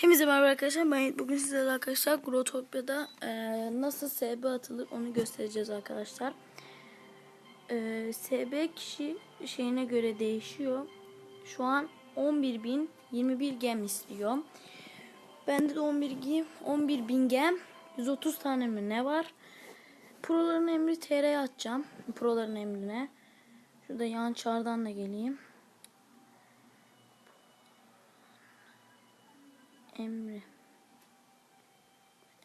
Hepinize merhaba arkadaşlar. Ben bugün sizlerle arkadaşlar Grotopya'da e, nasıl SB atılır onu göstereceğiz arkadaşlar. E, SB kişi şeyine göre değişiyor. Şu an 11.000 21 gem istiyor. Bende de 11 gem 11.000 gem 130 tane mi ne var? Proların emri TR'ye atacağım. Proların emrine. Şurada yan çardan da geleyim. Emre.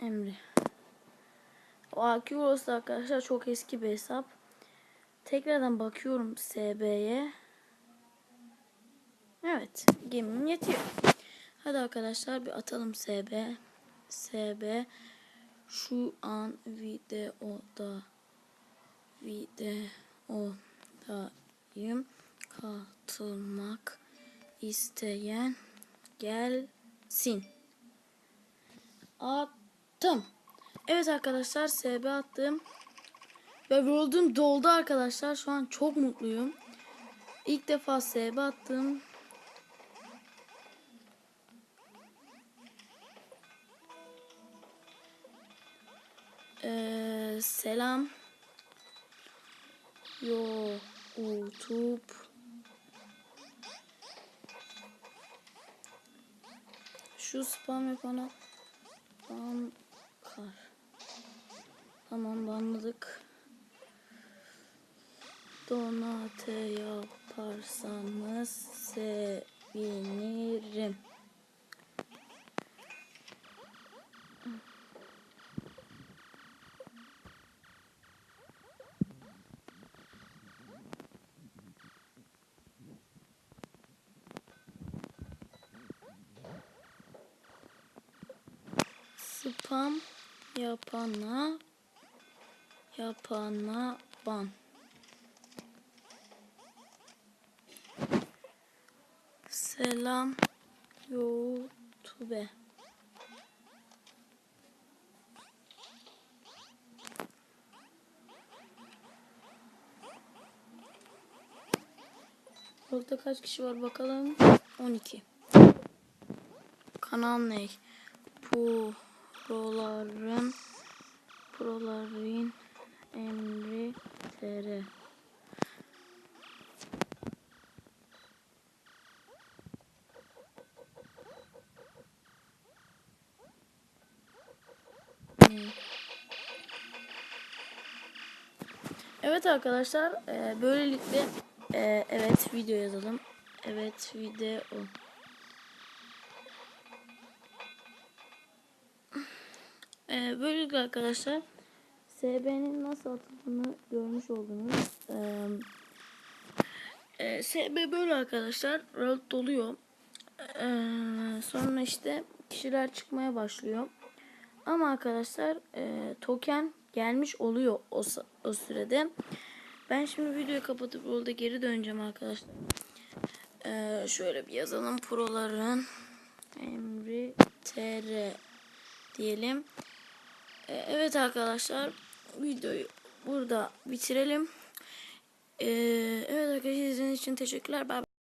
Emre. O Akivos arkadaşlar çok eski bir hesap. Tekrardan bakıyorum SB'ye. Evet. Gemim yetiyor. Hadi arkadaşlar bir atalım SB. SB. Şu an videoda videodayım. Katılmak isteyen gelsin. Attım. Evet arkadaşlar SB attım. Ve World'um doldu arkadaşlar. Şu an çok mutluyum. İlk defa SB attım. Ee, selam. Yo YouTube. Şu spam yapana ban kar. Tamam banladık. Donate yaparsanız sevinirim. Spam yapana yapana ban. Selam YouTube. Burada kaç kişi var bakalım. 12. Kanal ne? Proların Proların emri TR. Evet arkadaşlar e, böylelikle e, evet video yazalım. Evet video. E, böylelikle arkadaşlar SB'nin nasıl atıldığını görmüş oldunuz. E, e, SB böyle arkadaşlar. World doluyor. E, sonra işte kişiler çıkmaya başlıyor. Ama arkadaşlar e, token gelmiş oluyor o, o sürede. Ben şimdi videoyu kapatıp orada geri döneceğim arkadaşlar. E, şöyle bir yazalım. Proların emri tr diyelim. E, evet arkadaşlar videoyu burada bitirelim. E, evet arkadaşlar izlediğiniz için teşekkürler. Bye.